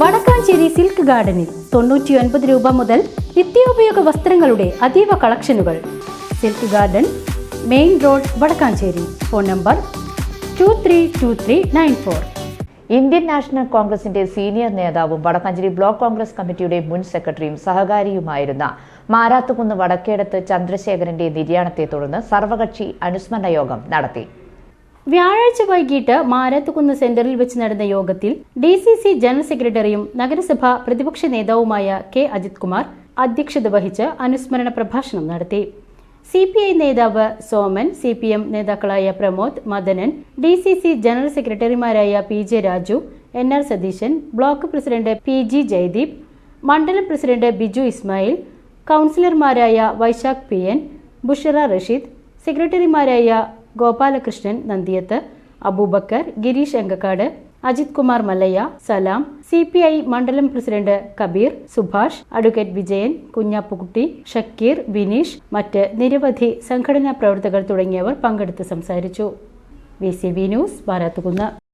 Vadakkanchery silk ഗാർഡനിൽ തൊണ്ണൂറ്റിയൊൻപത് രൂപ മുതൽ നിത്യോപയോഗ വസ്ത്രങ്ങളുടെ അതീവ കളക്ഷനുകൾ. Silk garden main road Vadakkanchery. Phone number two three two three nine four. Indian National കോൺഗ്രസിന്റെ സീനിയർ നേതാവും വടക്കാഞ്ചേരി ബ്ലോക്ക് കോൺഗ്രസ് കമ്മിറ്റിയുടെ മുൻ സെക്രട്ടറിയും സഹകാരിയുമായിരുന്ന മാരാത്തുകുന്ന് വടക്കേടത്ത് ചന്ദ്രശേഖരന്റെ നിര്യാണത്തെ തുടർന്ന് സർവകക്ഷി അനുസ്മരണ യോഗം നടത്തി. വ്യാഴാഴ്ച വൈകിട്ട് മാരാത്തുകുന്ന് സെന്ററിൽ വെച്ച് നടന്ന യോഗത്തിൽ ഡി സി സി ജനറൽ സെക്രട്ടറിയും നഗരസഭാ പ്രതിപക്ഷ നേതാവുമായ കെ അജിത് കുമാർ അധ്യക്ഷത വഹിച്ച് അനുസ്മരണ പ്രഭാഷണം നടത്തി. സി പി ഐ നേതാവ് സോമൻ സി പി എം നേതാക്കളായ Pramod Madanan D C C general സെക്രട്ടറിമാരായ P J Raju N R Satheesan block president P G Jayadeep മണ്ഡലം പ്രസിഡന്റ് ബിജു ഇസ്മായിൽ കൗൺസിലർമാരായ വൈശാഖ് പി എൻ ബുഷറ റഷീദ് സെക്രട്ടറിമാരായ Gopalakrishnan Nandiyath Aboobacker Gireesh Engakkad Ajith Kumar Mallayya Salam C P I മണ്ഡലം president Kabeer Subhash advocate Vijayan Kunjappukutty Shakir Bineesh മറ്റ് നിരവധി സംഘടനാ പ്രവർത്തകർ തുടങ്ങിയവർ പങ്കെടുത്ത് സംസാരിച്ചു. V C news ബാരാത്തുകുന്ന്